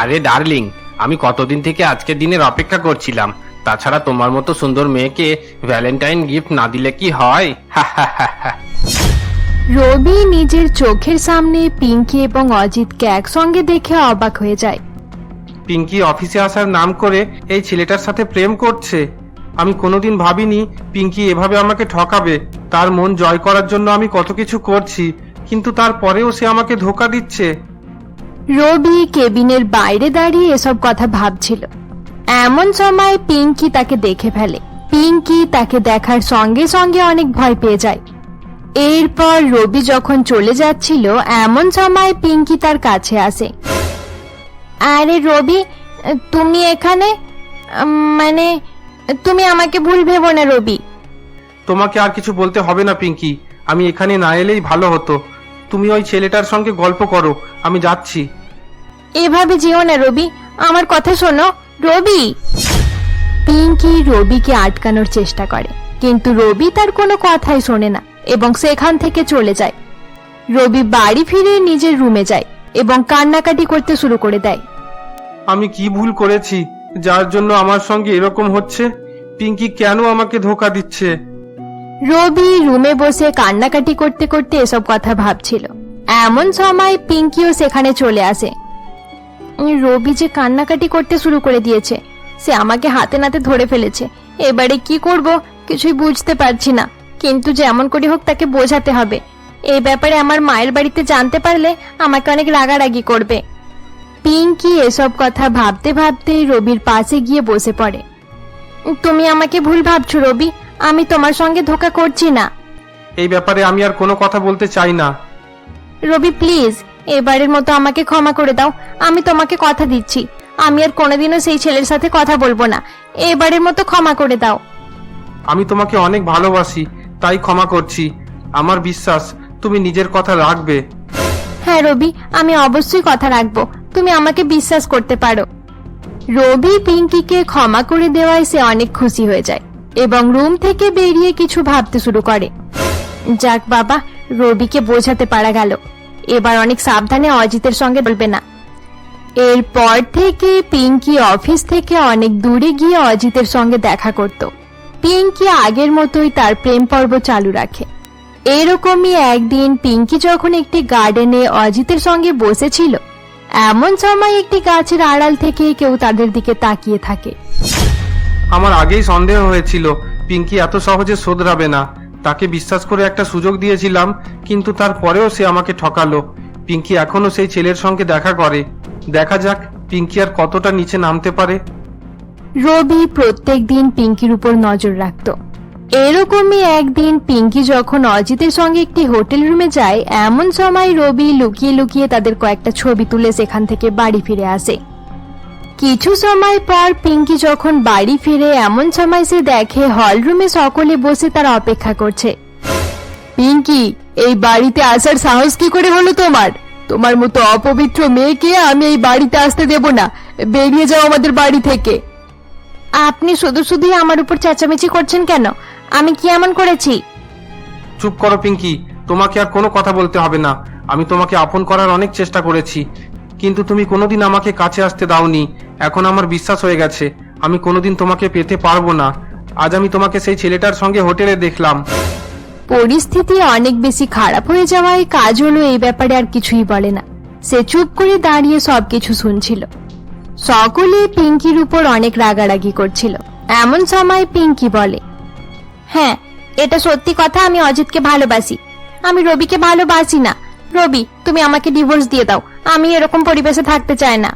আরে ডার্লিং আমি কতদিন থেকে আজকের দিনের অপেক্ষা করছিলাম। তাছাড়া তোমার মতো সুন্দর মেয়েকে ভ্যালেন্টাইন গিফট না দিলে কি হয়? রবি নিজের চোখের সামনে পিঙ্কি এবং অজিতকে একসঙ্গে দেখে অবাক হয়ে যায়। পিঙ্কি অফিসে আসার নাম করে এই ছেলেটার সাথে প্রেম করছে। আমি কোনোদিন ভাবিনি পিঙ্কি এভাবে আমাকে ঠকাবে। তার মন জয় করার জন্য আমি কত কিছু করছি কিন্তু তারপরেও সে আমাকে ধোকা দিচ্ছে। রবি কেবিনের বাইরে দাঁড়িয়ে এসব কথা ভাবছিল। এমন সময় পিঙ্কি তাকে দেখে ফেলে। পিঙ্কি তাকে দেখার সঙ্গে সঙ্গে অনেক ভয় পেয়ে যায়। এরপর রবি যখন চলে যাচ্ছিল, এমন সময় পিঙ্কি তার কাছে আসে। আরে রবি, তুমি এখানে? মানে তুমি আমাকে ভুল ভেবো না রবি। তোমাকে আর কিছু বলতে হবে না, পিঙ্কি। আমি এখানে না এলেই ভালো হতো। তুমি ওই ছেলেটার সঙ্গে গল্প করো আমি যাচ্ছি। এভাবে যেও না রবি। আমার কথা শোনো। রবি! পিঙ্কি রবিকে আটকানোর চেষ্টা করে কিন্তু রবি তার কোনো কথাই শোনে না এবং সেখান থেকে চলে যায়। রবি বাড়ি ফিরে নিজের রুমে যায় এবং কান্নাকাটি করতে শুরু করে দেয়। আমি কি ভুল করেছি? যার জন্য আমার সঙ্গে এরকম হচ্ছে? পিঙ্কি কেন আমাকে ধোকা দিচ্ছে? রবি রুমে বসে কান্নাকাটি করতে করতে এসব কথা ভাবছিল। এমন সময় পিঙ্কিও সেখানে চলে আসে। রবি যে কান্নাকাটি করতে শুরু করে দিয়েছে, সে আমাকে হাতে নাতে ধরে ফেলেছে। এবারে কি করব কিছুই বুঝতে পারছি না, কিন্তু যেমন করে হোক তাকে বোঝাতে হবে। এই ব্যাপারে আমার মায়ের বাড়িতে জানতে পারলে আমাকে অনেক রাগারাগি করবে। পিঙ্কি এসব কথা ভাবতে ভাবতে রবির পাশে গিয়ে বসে পড়ে। তুমি আমাকে ভুল ভাবছ রবি আমি তোমার সঙ্গে ধোকা করছি না। এই ব্যাপারে আমি আর কোনো কথা বলতে চাই না। রবি প্লিজ এবারের মতো আমাকে ক্ষমা করে দাও। আমি তোমাকে কথা দিচ্ছি। আমি আর কোনোদিনও সেই ছেলের সাথে কথা বলব না। এবারের মতো ক্ষমা করে দাও। আমি তোমাকে অনেক ভালোবাসি তাই ক্ষমা করছি। আমার বিশ্বাস তুমি নিজের কথা রাখবে। হ্যাঁ রবি আমি অবশ্যই কথা রাখব। তুমি আমাকে বিশ্বাস করতে পারো। রবি পিঙ্কিকে ক্ষমা করে দেওয়ায় সে অনেক খুশি হয়ে যায়। এবং রুম থেকে বেরিয়ে কিছু ভাবতে শুরু করে। যাক বাবা, রবিকে বোঝাতে পারা গেল। এবার অনেক সাবধানে অজিতের সঙ্গে বলবে না। এরপর থেকে পিঙ্কি অফিস থেকে অনেক দূরে গিয়ে অজিতের সঙ্গে দেখা করত। পিঙ্কি আগের মতোই তার প্রেম পর্ব চালু রাখে। এরকমই একদিন পিঙ্কি যখন একটি গার্ডেনে অজিতের সঙ্গে বসেছিল, এমন সময় একটি গাছের আড়াল থেকে কেউ তাদের দিকে তাকিয়ে থাকে। আমার আগেই সন্দেহ হয়েছিল। পিঙ্কি এত সহজে শোধরাবে না। তাকে বিশ্বাস করে একটা সুযোগ দিয়েছিলাম, কিন্তু তারপরেও সে আমাকে ঠকালো। পিঙ্কি এখনও সেই ছেলের সঙ্গে দেখা করে। দেখা যাক পিঙ্কি আর কতটা নিচে নামতে পারে। রবি প্রত্যেক দিন পিঙ্কির উপর নজর রাখত। এরকমই একদিন পিঙ্কি যখন অজিতের সঙ্গে একটি হোটেল রুমে যায়, এমন সময় রবি লুকিয়ে লুকিয়ে তাদের কয়েকটা ছবি তুলে সেখান থেকে বাড়ি ফিরে আসে। কিছু সময় পর পিঙ্কি যখন বাড়ি ফিরে এমন সময় সে দেখে হল রুমে সকলে বসে তারা অপেক্ষা করছে। পিঙ্কি এই বাড়িতে আসার সাহস কি করে হলো তোমার? তোমার মতো অপবিত্র মেয়েকে আমি এই বাড়িতে আসতে দেব না। বেরিয়ে যাও আমাদের বাড়ি থেকে। আপনি শুধু শুধুই আমার উপর চেঁচামেচি করছেন কেন? আমি কি এমন করেছি? চুপ করো পিঙ্কি তোমাকে আর কোনো কথা বলতে হবে না। আমি তোমাকে আপন করার অনেক চেষ্টা করেছি। কিন্তু তুমি কোনোদিন আমাকে কাছে আসতে দাওনি। এখন আমার বিশ্বাস হয়ে গেছে। আমি কোনোদিন তোমাকে পেতে পারব না। আজ আমি তোমাকে সেই ছেলেটার সঙ্গে হোটেলে দেখলাম। পরিস্থিতি অনেক বেশি খারাপ হয়ে যাওয়ায় কাজ হলো এই ব্যাপারে আর কিছুই বলে না। সে চুপ করে দাঁড়িয়ে সবকিছু শুনছিল। সকলে পিঙ্কির উপর অনেক রাগারাগি করছিল। এমন সময় পিঙ্কি বলে হ্যাঁ এটা সত্যি কথা, আমি অজিতকে ভালোবাসি। আমি রবিকে ভালোবাসি না। রবি, তুমি আমাকে ডিভোর্স দিয়ে দাও। আমি এরকম পরিবেশে থাকতে চাই না।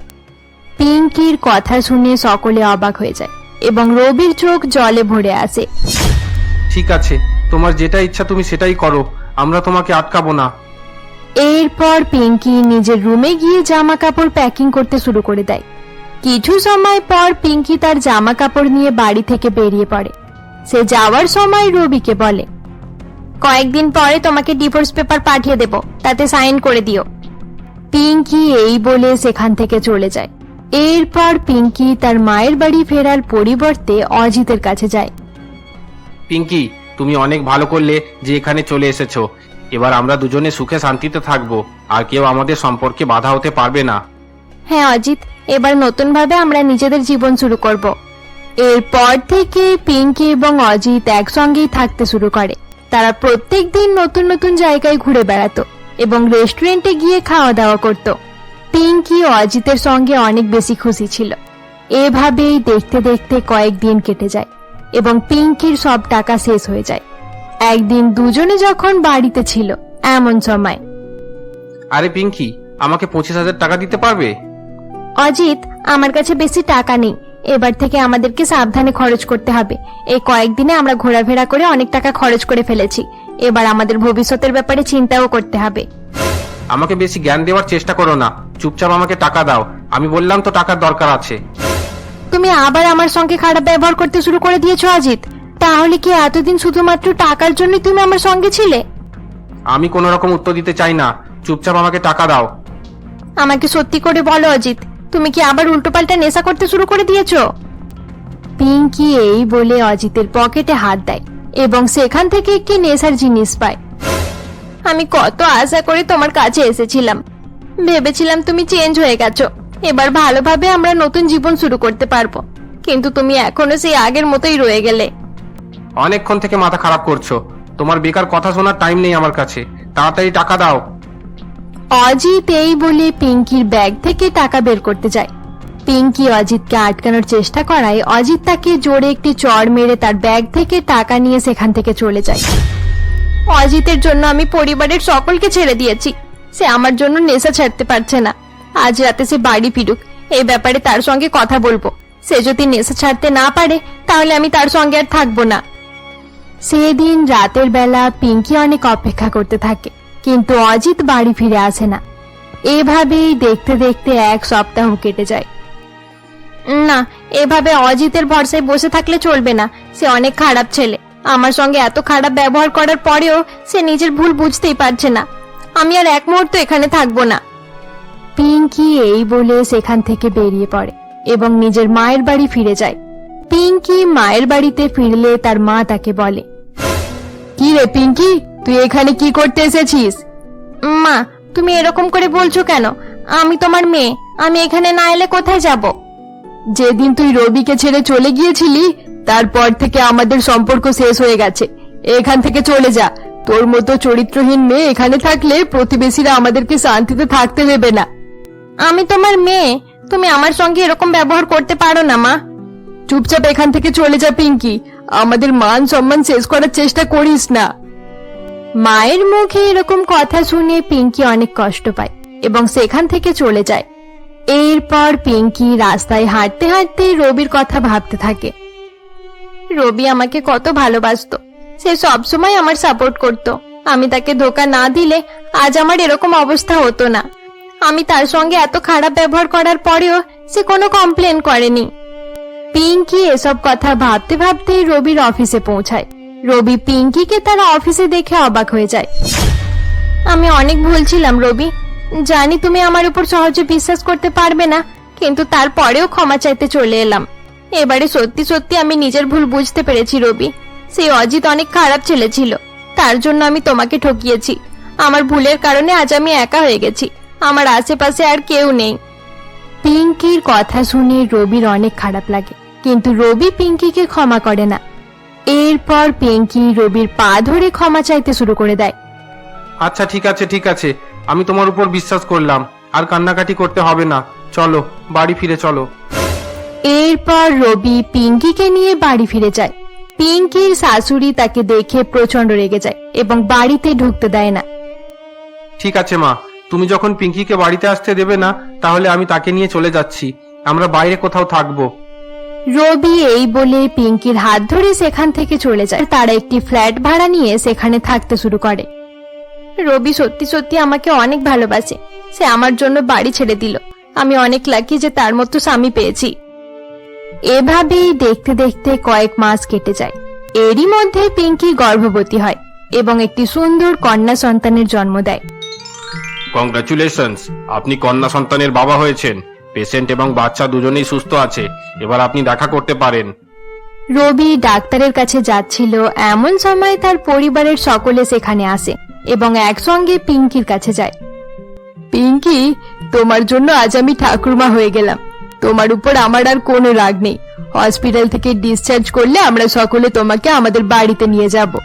পিঙ্কির কথা শুনে সকলে অবাক হয়ে যায় এবং রবির চোখ জলে ভরে আসে ঠিক আছে তোমার যেটা ইচ্ছা তুমি সেটাই করো আমরা তোমাকে আটকাবো না। এরপর পিঙ্কি নিজের রুমে গিয়ে জামা কাপড় প্যাকিং করতে শুরু করে দেয়। কিছু সময় পর পিঙ্কি তার জামা কাপড় নিয়ে বাড়ি থেকে বেরিয়ে পড়ে। সে যাওয়ার সময় রবিকে বলে কয়েকদিন পরে তোমাকে ডিভোর্স পেপার পাঠিয়ে দেব তাতে সাইন করে দিও। পিঙ্কি এই বলে সেখান থেকে চলে যায়। এরপর পিঙ্কি তার মায়ের বাড়ি ফেরার পরিবর্তে অজিতের কাছে যায়। পিঙ্কি তুমি অনেক ভালো করলে যে এখানে চলে এসেছ। এবার আমরা দুজনে সুখে শান্তিতে থাকব আর কেউ আমাদের সম্পর্কে বাধা হতে পারবে না। হ্যাঁ অজিত এবার নতুন ভাবে আমরা নিজেদের জীবন শুরু করব। এরপর থেকে পিঙ্কি এবং অজিত একসঙ্গেই থাকতে শুরু করে। তারা প্রত্যেক দিন নতুন নতুন জায়গায় ঘুরে বেড়াতো। এবং রেস্টুরেন্টে গিয়ে খাওয়া দাওয়া করত। পিঙ্কি ও অজিতের সঙ্গে অনেক বেশি খুশি ছিল। এভাবেই দেখতে দেখতে কয়েকদিন কেটে যায় এবং পিঙ্কির সব টাকা শেষ হয়ে যায়। একদিন দুজনে যখন বাড়িতে ছিল এমন সময়। আরে পিঙ্কি আমাকে পঁচিশ হাজার টাকা দিতে পারবে? অজিত আমার কাছে বেশি টাকা নেই। এবার থেকে আমাদেরকে সাবধানে খরচ করতে হবে। এই কয়েকদিনে আমরা ঘোরাফেরা করে অনেক টাকা খরচ করে ফেলেছি। এবার আমাদের ভবিষ্যতের ব্যাপারে চিন্তাও করতে হবে। আমাকে বেশি জ্ঞান দেওয়ার চেষ্টা করো না। চুপচাপ আমাকে টাকা দাও। আমি বললাম তো টাকার দরকার আছে। তুমি আবার আমার সঙ্গে খারাপ ব্যবহার করতে শুরু করে দিয়েছ অজিত। তাহলে কি এতদিন শুধুমাত্র টাকার জন্য তুমি আমার সঙ্গে ছিলে? আমি কোনো রকম উত্তর দিতে চাই না। চুপচাপ আমাকে টাকা দাও। আমাকে সত্যি করে বলো অজিত তুমি কি আবার উল্টোপাল্টা নেশা করতে শুরু করে দিয়েছ? পিঙ্কি এই বলে অজিতের পকেটে হাত দেয়। এবং সেখান থেকে একটি নেশার জিনিস পায়। আমি কত আশা করে তোমার কাছে এসেছিলাম। ভেবেছিলাম তুমি চেঞ্জ হয়ে গেছো। এবার ভালোভাবে আমরা নতুন জীবন শুরু করতে পারব। কিন্তু তুমি এখনও সেই আগের মতোই রয়ে গেলে। অনেকক্ষণ থেকে মাথা খারাপ করছ। তোমার বেকার কথা শোনার টাইম নেই আমার কাছে। তাড়াতাড়ি টাকা দাও। অজিত এই বলে পিঙ্কির ব্যাগ থেকে টাকা বের করতে যায়। পিঙ্কি অজিতকে আটকানোর চেষ্টা করায় অজিত তাকে জোরে একটি চড় মেরে তার ব্যাগ থেকে টাকা নিয়ে সেখান থেকে চলে যায়। অজিতের জন্য আমি পরিবারের সকলকে ছেড়ে দিয়েছি। সে আমার জন্য নেশা ছাড়তে পারছে না। আজ রাতে সে বাড়ি ফিরুক। এই ব্যাপারে তার সঙ্গে কথা বলব। সে যদি নেশা ছাড়তে না পারে, তাহলে আমি তার সঙ্গে আর থাকব না। সেদিন রাতের বেলা পিঙ্কি অনেক অপেক্ষা করতে থাকে, কিন্তু অজিত বাড়ি ফিরে আসে না। এভাবেই দেখতে দেখতে এক সপ্তাহ কেটে যায়। না এভাবে অজিতের ভরসায় বসে থাকলে চলবে না। সে অনেক খারাপ ছেলে। আমার সঙ্গে এত খারাপ ব্যবহার করার পরেও সে নিজের ভুল বুঝতেই পারছে না। আমি আর এক মুহূর্ত এখানে থাকব না। পিঙ্কি এই বলে সেখান থেকে বেরিয়ে পড়ে এবং নিজের মায়ের বাড়ি ফিরে যায়। পিঙ্কি মায়ের বাড়িতে ফিরলে তার মা তাকে বলে কি রে পিঙ্কি তুই এখানে কি করতে এসেছিস? মা তুমি এরকম করে বলছো কেন? আমি তোমার মেয়ে। আমি এখানে না এলে কোথায় যাব? যেদিন তুই রবিকে ছেড়ে চলে গিয়েছিলি তারপর থেকে আমাদের সম্পর্ক শেষ হয়ে গেছে। এখান থেকে চলে যা। তোর মতো চরিত্রহীন মেয়ে এখানে থাকলে প্রতিবেশীরা আমাদেরকে শান্তিতে থাকতে দেবে না। আমি তোমার মেয়ে। তুমি আমার সঙ্গে এরকম ব্যবহার করতে পারো না মা। চুপচাপ এখান থেকে চলে যা পিঙ্কি। আমাদের মান সম্মান শেষ করার চেষ্টা করিস না। মায়ের মুখে এরকম কথা শুনে পিঙ্কি অনেক কষ্ট পায় এবং সেখান থেকে চলে যায়। এরপর পিঙ্কি রাস্তায় হাঁটতে হাঁটতে রবির কথা ভাবতে থাকে। রবি আমাকে কত ভালোবাসতো। সে সবসময় আমার সাপোর্ট করত। আমি তাকে ধোকা না দিলে আজ আমার এরকম অবস্থা হতো না। আমি তার সঙ্গে এত খারাপ ব্যবহার করার পরেও সে কোনো কমপ্লেন করেনি। পিঙ্কি এসব কথা ভাবতে ভাবতে রবির অফিসে পৌঁছায়। রবি পিঙ্কিকে তার অফিসে দেখে অবাক হয়ে যায়। আমি অনেক ভুল ছিলাম, রবি। জানি তুমি আমার উপর সহজে বিশ্বাস করতে পারবে না, কিন্তু তারপরেও ক্ষমা চাইতে চলে এলাম। এবারে সত্যি সত্যি আমি নিজের ভুল বুঝতে পেরেছি, রবি। সেই অজিত অনেক খারাপ ছেলে ছিল। তার জন্য আমি তোমাকে ঠকিয়েছি। আমার ভুলের কারণে আজ আমি একা হয়ে গেছি। আমার আশেপাশে আর কেউ নেই। পিঙ্কির কথা শুনে রবির অনেক খারাপ লাগে, কিন্তু রবি পিঙ্কিকে ক্ষমা করে না। এরপর পিঙ্কি রবির পা ধরে ক্ষমা চাইতে শুরু করে দেয়। আচ্ছা ঠিক আছে ঠিক আছে। আমি তোমার উপর বিশ্বাস করলাম আর কান্নাকাটি করতে হবে না। চলো বাড়ি ফিরে চলো। এরপর রবি পিঙ্কিকে নিয়ে বাড়ি ফিরে যায়। পিঙ্কির শাশুড়ি তাকে দেখে প্রচণ্ড রেগে যায় এবং বাড়িতে ঢুকতে দেয় না। ঠিক আছে মা। তুমি যখন পিঙ্কিকে বাড়িতে আসতে দেবে না তাহলে আমি তাকে নিয়ে চলে যাচ্ছি। আমরা বাইরে কোথাও থাকব। রবি এই বলে পিঙ্কির হাত ধরে সেখান থেকে চলে যায়। তারা একটি ফ্ল্যাট ভাড়া নিয়ে সেখানে থাকতে শুরু করে। রবি সত্যি সত্যি আমাকে অনেক ভালোবাসে। সে আমার জন্য বাড়ি ছেড়ে দিল। আমি অনেক লাকি যে তার মতো স্বামী পেয়েছি। এভাবেই দেখতে দেখতে কয়েক মাস কেটে যায়। এরই মধ্যে পিঙ্কি গর্ভবতী হয় এবং একটি সুন্দর কন্যা সন্তানের জন্ম দেয়। কংগ্রাচুলেশনস আপনি কন্যা সন্তানের বাবা হয়েছেন। পেশেন্ট এবং বাচ্চা দুজনেই সুস্থ আছে। এবার আপনি দেখা করতে পারেন। রবি ডাক্তারের কাছে যাচ্ছিল। এমন সময় তার পরিবারের সকলে সেখানে আসে। এবং একসঙ্গে পিঙ্কির কাছে যায়। পিঙ্কি, তোমার জন্য আজ আমি ঠাকুরমা হয়ে গেলাম। তোমার উপর আমার আর কোনো রাগ নেই। হসপিটাল থেকে ডিসচার্জ করলে আমরা সকলে তোমাকে আমাদের বাড়িতে নিয়ে যাব।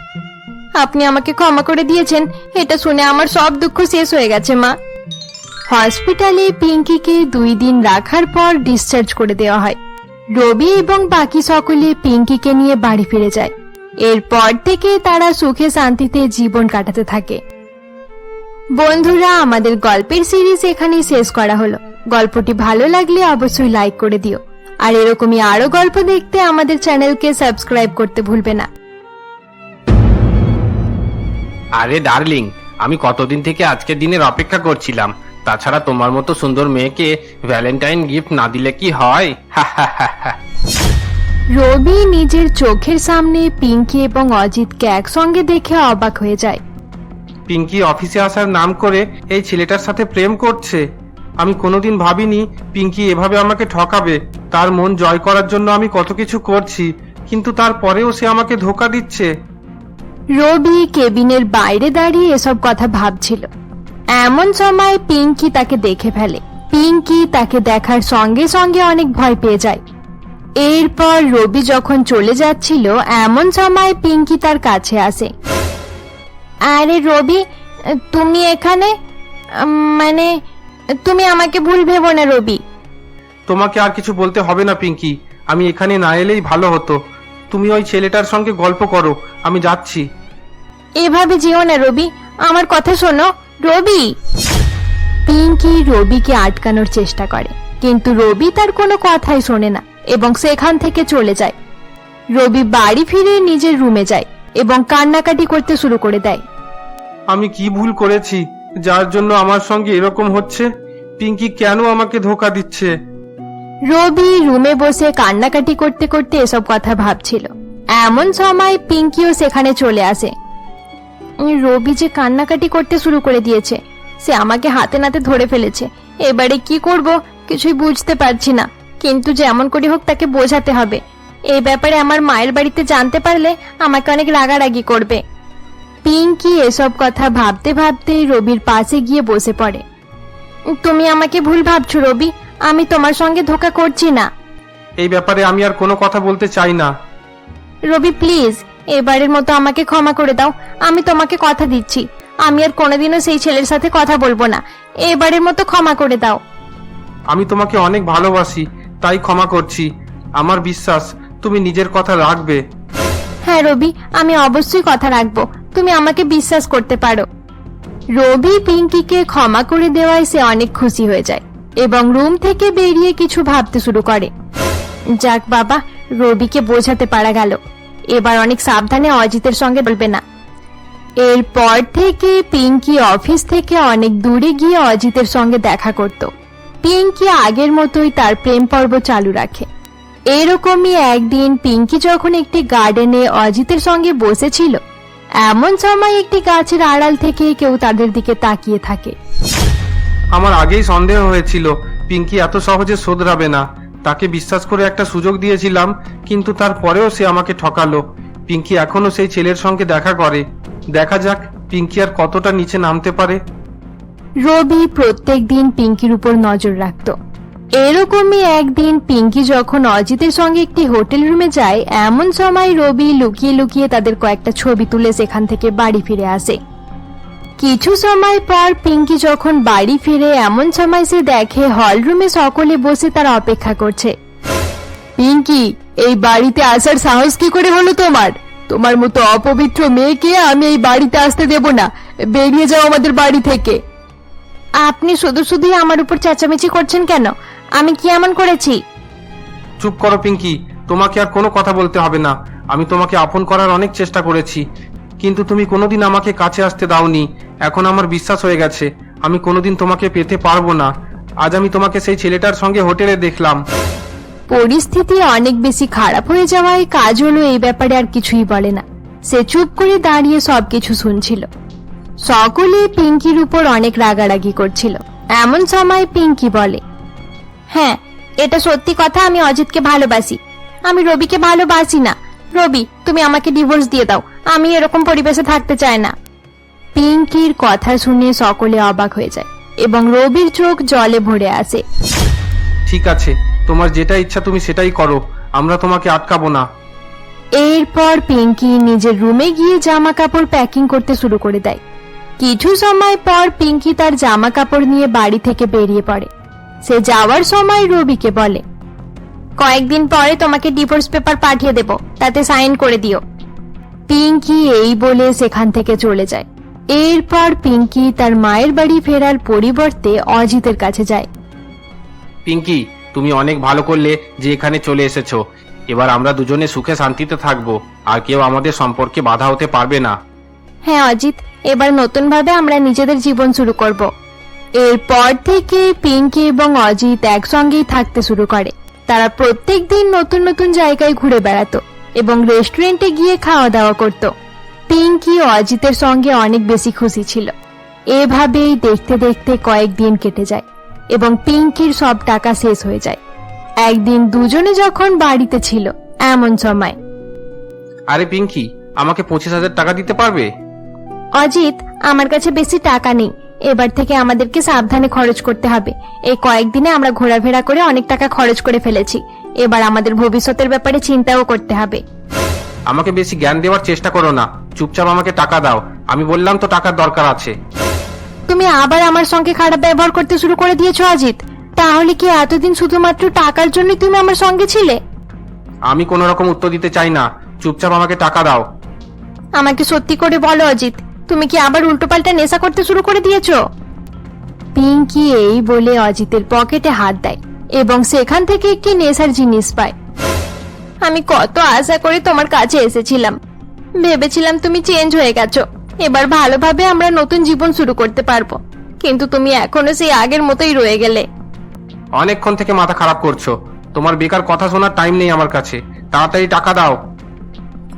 আপনি আমাকে ক্ষমা করে দিয়েছেন। এটা শুনে আমার সব দুঃখ শেষ হয়ে গেছে, মা। হসপিটালে পিঙ্কিকে দুই দিন রাখার পর ডিসচার্জ করে দেওয়া হয়। রবি এবং বাকি সকলে পিঙ্কিকে নিয়ে বাড়ি ফিরে যায়। এরপর থেকে তারা সুখে শান্তিতে জীবন কাটাতে থাকে। বন্ধুরা, আমাদের গল্পের সিরিজ এখানেই শেষ করা হলো। গল্পটি ভালো লাগলে অবশ্যই লাইক করে দিও। আর এরকমই আরও গল্প দেখতে আমাদের চ্যানেলকে সাবস্ক্রাইব করতে ভুলবে না। আরে ডার্লিং, আমি কতদিন থেকে আজকের দিনের অপেক্ষা করছিলাম। তাছাড়া তোমার মতো সুন্দর মেয়েকে ভ্যালেন্টাইন গিফট না দিলে কি হয়? হা হা হা। রবি নিজের চোখের সামনে পিঙ্কি এবং অজিতকে একসঙ্গে দেখে অবাক হয়ে যায়। পিঙ্কি অফিসে আসার নাম করে এই ছেলেটার সাথে প্রেম করছে। আমি কোনোদিন ভাবিনি পিঙ্কি এভাবে আমাকে ঠকাবে। তার মন জয় করার জন্য আমি কত কিছু করছি কিন্তু তারপরেও সে আমাকে ধোকা দিচ্ছে। রবি কেবিনের বাইরে দাঁড়িয়ে এসব কথা ভাবছিল। এমন সময় পিঙ্কি তাকে দেখে ফেলে। পিঙ্কি তাকে দেখার সঙ্গে সঙ্গে অনেক ভয় পেয়ে যায়। এরপর রবি যখন চলে যাচ্ছিল এমন সময় পিঙ্কি তার কাছে আসে। আরে রবি তুমি এখানে? মানে তুমি আমাকে ভুল ভেবো না রবি। তোমাকে আর কিছু বলতে হবে না পিঙ্কি। আমি এখানে না এলেই ভালো হতো। তুমি ওই ছেলেটার সঙ্গে গল্প করো আমি যাচ্ছি। এভাবে যেও না রবি আমার কথা শোনো রবি! পিঙ্কি রবিকে আটকানোর চেষ্টা করে কিন্তু রবি তার কোনো কথাই শোনে না। এবং সেখান থেকে চলে যায়। রবি বাড়ি ফিরে নিজের রুমে যায় এবং কান্নাকাটি করতে শুরু করে দেয়। আমি কি ভুল করেছি? যার জন্য আমার সঙ্গে এরকম হচ্ছে? পিঙ্কি কেন আমাকে ধোকা দিচ্ছে? রবি রুমে বসে কান্নাকাটি করতে করতে এসব কথা ভাবছিল। এমন সময় পিঙ্কিও সেখানে চলে আসে। রবি যে কান্নাকাটি করতে শুরু করে দিয়েছে সে আমাকে হাতে নাতে ধরে ফেলেছে। এবারে কি করব? কিছুই বুঝতে পারছি না। কিন্তু যেমন করে হোক তাকে বোঝাতে হবে। এই ব্যাপারে আমার মায়ের বাড়িতে জানতে পারলে আমাকে অনেক রাগারাগি করবে। পিঙ্কি এসব কথা ভাবতে ভাবতে রবির পাশে গিয়ে বসে পড়ে। তুমি আমাকে ভুল ভাবছ রবি আমি তোমার সঙ্গে ধোকা করছি না। এই ব্যাপারে আমি আর কোনো কথা বলতে চাই না। রবি প্লিজ এবারের মতো আমাকে ক্ষমা করে দাও আমি তোমাকে কথা দিচ্ছি। আমি আর কোনোদিনও সেই ছেলের সাথে কথা বলব না। এবারের মতো ক্ষমা করে দাও। আমি তোমাকে অনেক ভালোবাসি তাই ক্ষমা করছি। আমার বিশ্বাস, তুমি নিজের কথা রাখবে। হ্যাঁ রবি, আমি অবশ্যই কথা রাখব। তুমি আমাকে বিশ্বাস করতে পারো। রবি পিঙ্কিকে ক্ষমা করে দেওয়ায় সে অনেক খুশি হয়ে যায় এবং রুম থেকে বেরিয়ে কিছু ভাবতে শুরু করে। যাক বাবা, রবিকে বোঝাতে পারা গেল। এবার অনেক সাবধানে অজিতের সঙ্গে বলবে না। এরপর থেকে পিঙ্কি অফিস থেকে অনেক দূরে গিয়ে অজিতের সঙ্গে দেখা করত। পিঙ্কি আগের মতোই তার প্রেম পর্ব চালু রাখে। এরকমই একদিন পিঙ্কি যখন একটি গার্ডেনে অজিতের সঙ্গে বসেছিল, এমন সময় একটি গাছের আড়াল থেকে কেউ তাদের দিকে তাকিয়ে থাকে। আমার আগেই সন্দেহ হয়েছিল, পিঙ্কি এত সহজে শোধরাবে না। তাকে বিশ্বাস করে একটা সুযোগ দিয়েছিলাম, কিন্তু তারপরেও সে আমাকে ঠকালো। পিঙ্কি এখনও সেই ছেলের সঙ্গে দেখা করে। দেখা যাক, পিঙ্কি আর কতটা নিচে নামতে পারে। রবি প্রত্যেক দিন পিঙ্কির উপর নজর রাখত। এরকমই একদিন পিঙ্কি যখন অজিতের সঙ্গে একটি হোটেল রুমে যায়, এমন সময় রবি লুকিয়ে লুকিয়ে তাদের কয়েকটা ছবি তুলে সেখান থেকে বাড়ি ফিরে আসে। কিছু সময় পর পিঙ্কি যখন বাড়ি ফিরে, এমন সময় সে দেখে হল রুমে সকলে বসে তারা অপেক্ষা করছে। পিঙ্কি, এই বাড়িতে আসার সাহস কি করে হলো তোমার? তোমার মতো অপবিত্র মেয়েকে আমি এই বাড়িতে আসতে দেব না। বেরিয়ে যাও আমাদের বাড়ি থেকে। আপনি শুধু শুধুই আমার উপর চেঁচামেচি করছেন কেন? আমি কি এমন করেছি? চুপ করো পিঙ্কি। তোমাকে আর কোনো কথা বলতে হবে না। আমি তোমাকে আপন করার অনেক চেষ্টা করেছি। কিন্তু তুমি কোনোদিন আমাকে কাছে আসতে দাওনি। এখন আমার বিশ্বাস হয়ে গেছে। আমি কোনোদিন তোমাকে পেতে পারব না। আজ আমি তোমাকে সেই ছেলেটার সঙ্গে হোটেলে দেখলাম। পরিস্থিতি অনেক বেশি খারাপ হয়ে যাওয়ায় কাজ হলো এই ব্যাপারে আর কিছুই বলে না। সে চুপ করে দাঁড়িয়ে সবকিছু শুনছিল। সকলে পিঙ্কির উপর অনেক রাগারাগি করছিল। এমন সময় পিঙ্কি বলে হ্যাঁ এটা সত্যি কথা আমি অজিতকে ভালোবাসি। আমি রবিকে ভালোবাসি না। রবি তুমি আমাকে ডিভোর্স দিয়ে দাও। আমি এরকম পরিবেশে থাকতে চাই না। পিঙ্কির কথা শুনে সকলে অবাক হয়ে যায় এবং রবির চোখ জলে ভরে আসে। ঠিক আছে তোমার যেটা ইচ্ছা তুমি সেটাই করো আমরা তোমাকে আটকাবো না। এরপর পিঙ্কি নিজের রুমে গিয়ে জামা কাপড় প্যাকিং করতে শুরু করে দেয়। কিছু সময় পর পিঙ্কি তার জামা কাপড় নিয়ে বাড়ি থেকে বেরিয়ে পড়ে। সে যাওয়ার সময় রবিকে বলে কয়েকদিন পরে তোমাকে ডিভোর্স পেপার পাঠিয়ে দেব তাতে সাইন করে দিও। পিঙ্কি এই বলে সেখান থেকে চলে যায়। এরপর পিঙ্কি তার মায়ের বাড়ি ফেরার পরিবর্তে অজিতের কাছে যায়। পিঙ্কি তুমি অনেক ভালো করলে যে এখানে চলে এসেছ। এবার আমরা দুজনে সুখে শান্তিতে থাকব আর কেউ আমাদের সম্পর্কে বাধা হতে পারবে না। হ্যাঁ অজিত। এবার নতুন ভাবে আমরা নিজেদের জীবন শুরু করব। এরপর থেকে পিঙ্কি এবং অজিত একসঙ্গেই থাকতে শুরু করে। তারা প্রত্যেক দিন নতুন নতুন জায়গায় ঘুরে বেড়াতো এবং রেস্টুরেন্টে গিয়ে খাওয়া দাওয়া করত। পিঙ্কি অজিতের সঙ্গে অনেক বেশি খুশি ছিল। এভাবেই দেখতে দেখতে কয়েকদিন কেটে যায় এবং পিঙ্কির সব টাকা শেষ হয়ে যায়। একদিন দুজনে যখন বাড়িতে ছিল, এমন সময়। আরে পিঙ্কি, আমাকে পঁচিশ হাজার টাকা দিতে পারবে? অজিত আমার কাছে বেশি টাকা নেই। এবার থেকে আমাদেরকে সাবধানে খরচ করতে হবে। এই কয়েকদিনে আমরা ঘোরাফেরা করে অনেক টাকা খরচ করে ফেলেছি। এবার আমাদের ভবিষ্যতের ব্যাপারে চিন্তাও করতে হবে। আমাকে বেশি জ্ঞান দেওয়ার চেষ্টা করো না। চুপচাপ আমাকে টাকা দাও। আমি বললাম তো টাকার দরকার আছে। তুমি আবার আমার সঙ্গে খারাপ ব্যবহার করতে শুরু করে দিয়েছ অজিত। তাহলে কি এতদিন শুধুমাত্র টাকার জন্যই তুমি আমার সঙ্গে ছিলে? আমি কোনো রকম উত্তর দিতে চাই না। চুপচাপ আমাকে টাকা দাও। আমাকে সত্যি করে বলো অজিত। তুমি কি আবার উল্টোপাল্টা নেশা করতে শুরু করে দিয়েছ? পিঙ্কি এই বলে অজিতের পকেটে হাত দেয় এবং সেখান থেকে একটি নেশার জিনিস পায়। আমি কত আশা করে তোমার কাছে এসেছিলাম। ভেবেছিলাম তুমি চেঞ্জ হয়ে গেছো। এবার ভালোভাবে আমরা নতুন জীবন শুরু করতে পারব। কিন্তু তুমি এখনও সেই আগের মতোই রয়ে গেলে। অনেকক্ষণ থেকে মাথা খারাপ করছ। তোমার বেকার কথা শোনার টাইম নেই আমার কাছে। তাড়াতাড়ি টাকা দাও।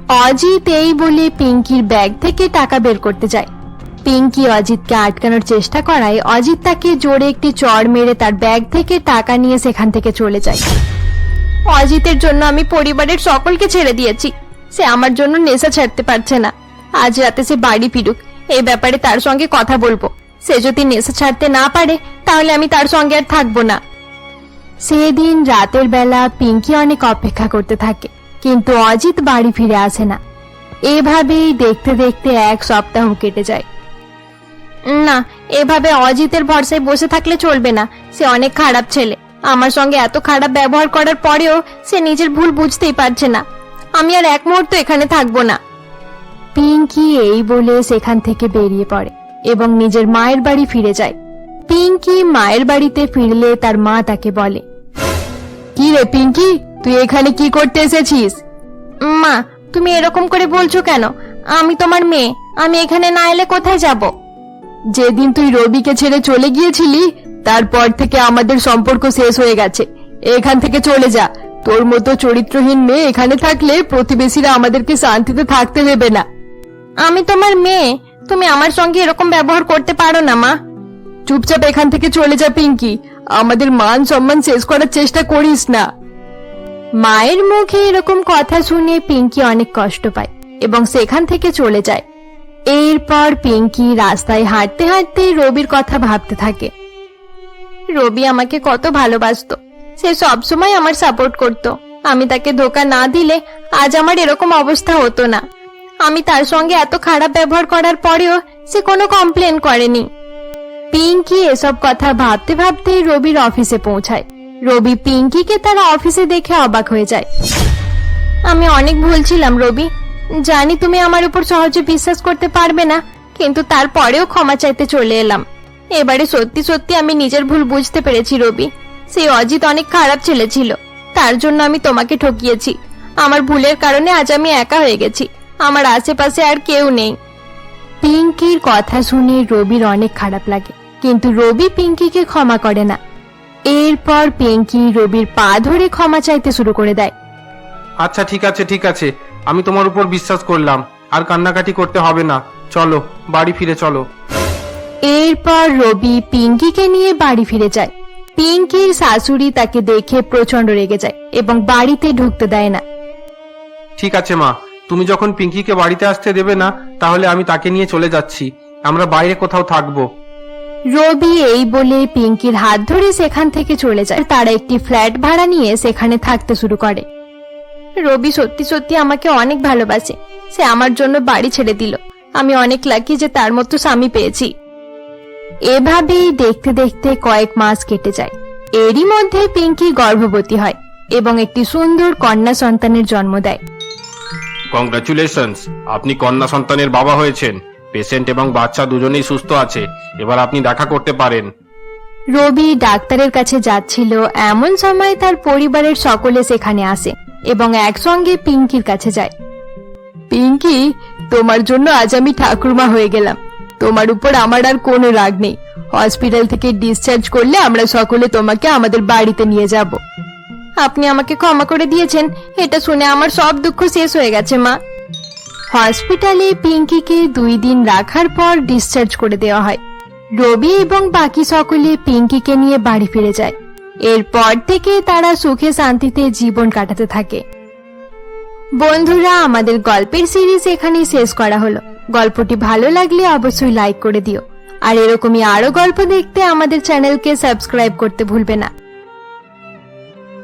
অজিত এই বলে পিঙ্কির ব্যাগ থেকে টাকা বের করতে যায়। পিঙ্কি অজিতকে আটকানোর চেষ্টা করায় অজিত তাকে জোরে একটি চড় মেরে তার ব্যাগ থেকে টাকা নিয়ে সেখান থেকে চলে যায়। অজিতের জন্য আমি পরিবারের সকলকে ছেড়ে দিয়েছি। সে আমার জন্য নেশা ছাড়তে পারছে না। আজ রাতে সে বাড়ি ফিরুক। এই ব্যাপারে তার সঙ্গে কথা বলব। সে যদি নেশা ছাড়তে না পারে, তাহলে আমি তার সঙ্গে আর থাকব না। সেদিন রাতের বেলা পিঙ্কি অনেক অপেক্ষা করতে থাকে। কিন্তু অজিত বাড়ি ফিরে আসে না। এভাবেই দেখতে দেখতে এক সপ্তাহ কেটে যায়। না, এভাবে অজিতের ভরসায় বসে থাকলে চলবে না। সে অনেক খারাপ ছেলে। আমার সঙ্গে এত খারাপ ব্যবহার করার পরেও সে নিজের ভুল বুঝতেই পারছে না। আমি আর এক মুহূর্ত এখানে থাকব না। পিঙ্কি এই বলে সেখান থেকে বেরিয়ে পড়ে এবং নিজের মায়ের বাড়ি ফিরে যায়। পিঙ্কি মায়ের বাড়িতে ফিরলে তার মা তাকে বলে, কি রে পিঙ্কি? তুই এখানে কি করতে এসেছিস? মা, তুমি এরকম করে বলছো কেন? আমি তোমার মেয়ে, আমি এখানে না এলে কোথায় যাব? যেদিন তুই রবিকে ছেড়ে চলে গিয়েছিলি, তারপর থেকে আমাদের সম্পর্ক শেষ হয়ে গেছে। এখান থেকে চলে যা। তোর মতো চরিত্রহীন মেয়ে এখানে থাকলে প্রতিবেশীরা আমাদেরকে শান্তিতে থাকতে দেবে না। আমি তোমার মেয়ে, তুমি আমার সঙ্গে এরকম ব্যবহার করতে পারো না, মা। চুপচাপ এখান থেকে চলে যা, পিঙ্কি। আমাদের মান সম্মান শেষ করার চেষ্টা করিস না। মায়ের মুখে এরকম কথা শুনে পিঙ্কি অনেক কষ্ট পায় এবং সেখান থেকে চলে যায়। এরপর পিঙ্কি রাস্তায় হাঁটতে হাঁটতে রবির কথা ভাবতে থাকে। রবি আমাকে কত ভালোবাসতো। সে সবসময় আমার সাপোর্ট করত। আমি তাকে ধোকা না দিলে আজ আমার এরকম অবস্থা হতো না। আমি তার সঙ্গে এত খারাপ ব্যবহার করার পরেও সে কোনো কমপ্লেন করেনি। পিঙ্কি এসব কথা ভাবতে ভাবতে রবির অফিসে পৌঁছায়। রবি পিঙ্কিকে তারা অফিসে দেখে অবাক হয়ে যায়। আমি অনেক ভুল ছিলাম রবি। জানি তুমি আমার উপর সহজে বিশ্বাস করতে পারবে না, কিন্তু তারপরেও ক্ষমা চাইতে চলে এলাম। এবারে সত্যি সত্যি আমি নিজের ভুল বুঝতে পেরেছি, রবি। সেই অজিত অনেক খারাপ ছেলে ছিল। তার জন্য আমি তোমাকে ঠকিয়েছি। আমার ভুলের কারণে আজ আমি একা হয়ে গেছি। আমার আশেপাশে আর কেউ নেই। পিঙ্কির কথা শুনে রবির অনেক খারাপ লাগে, কিন্তু রবি পিঙ্কিকে ক্ষমা করে না। এরপর পিঙ্কি রবির পা ধরে ক্ষমা চাইতে শুরু করে দেয়। আচ্ছা ঠিক আছে ঠিক আছে। আমি তোমার উপর বিশ্বাস করলাম। আর কান্নাকাটি করতে হবে না। চলো বাড়ি ফিরে চলো। এরপর রবি পিঙ্কিকে নিয়ে বাড়ি ফিরে যায়। পিঙ্কির শাশুড়ি তাকে দেখে প্রচণ্ড রেগে যায় এবং বাড়িতে ঢুকতে দেয় না। ঠিক আছে মা। তুমি যখন পিঙ্কিকে বাড়িতে আসতে দেবে না তাহলে আমি তাকে নিয়ে চলে যাচ্ছি। আমরা বাইরে কোথাও থাকব। রবি এই বলে পিঙ্কির হাত ধরে সেখান থেকে চলে যায়। তারা একটি ফ্ল্যাট ভাড়া নিয়ে সেখানে থাকতে শুরু করে। রবি সত্যি সত্যি আমাকে অনেক ভালোবাসে। সে আমার জন্য বাড়ি ছেড়ে দিল। আমি অনেক লাকি যে তার মতো স্বামী পেয়েছি। এভাবেই দেখতে দেখতে কয়েক মাস কেটে যায়। এরই মধ্যে পিঙ্কি গর্ভবতী হয় এবং একটি সুন্দর কন্যা সন্তানের জন্ম দেয়। কংগ্রাচুলেশনস আপনি কন্যা সন্তানের বাবা হয়েছেন। পেশেন্ট এবং বাচ্চা দুজনেই সুস্থ আছে। এবার আপনি দেখা করতে পারেন। রবি ডাক্তারের কাছে যাচ্ছিল। এমন সময় তার পরিবারের সকলে সেখানে আসে এবং একসঙ্গে পিঙ্কির কাছে যায়। পিঙ্কি, তোমার জন্য আজ আমি ঠাকুরমা হয়ে গেলাম। তোমার উপর আমার আর কোনো রাগ নেই। হসপিটাল থেকে ডিসচার্জ করলে আমরা সকলে তোমাকে আমাদের বাড়িতে নিয়ে যাব। আপনি আমাকে ক্ষমা করে দিয়েছেন। এটা শুনে আমার সব দুঃখ শেষ হয়ে গেছে, মা। হসপিটালে পিঙ্কিকে দুই দিন রাখার পর ডিসচার্জ করে দেওয়া হয়। রবি এবং বাকি সকলে পিঙ্কিকে নিয়ে বাড়ি ফিরে যায়। এরপর থেকে তারা সুখে শান্তিতে জীবন কাটাতে থাকে। বন্ধুরা, আমাদের গল্পের সিরিজ এখানেই শেষ করা হলো। গল্পটি ভালো লাগলে অবশ্যই লাইক করে দিও। আর এরকমই আরও গল্প দেখতে আমাদের চ্যানেলকে সাবস্ক্রাইব করতে ভুলবে না।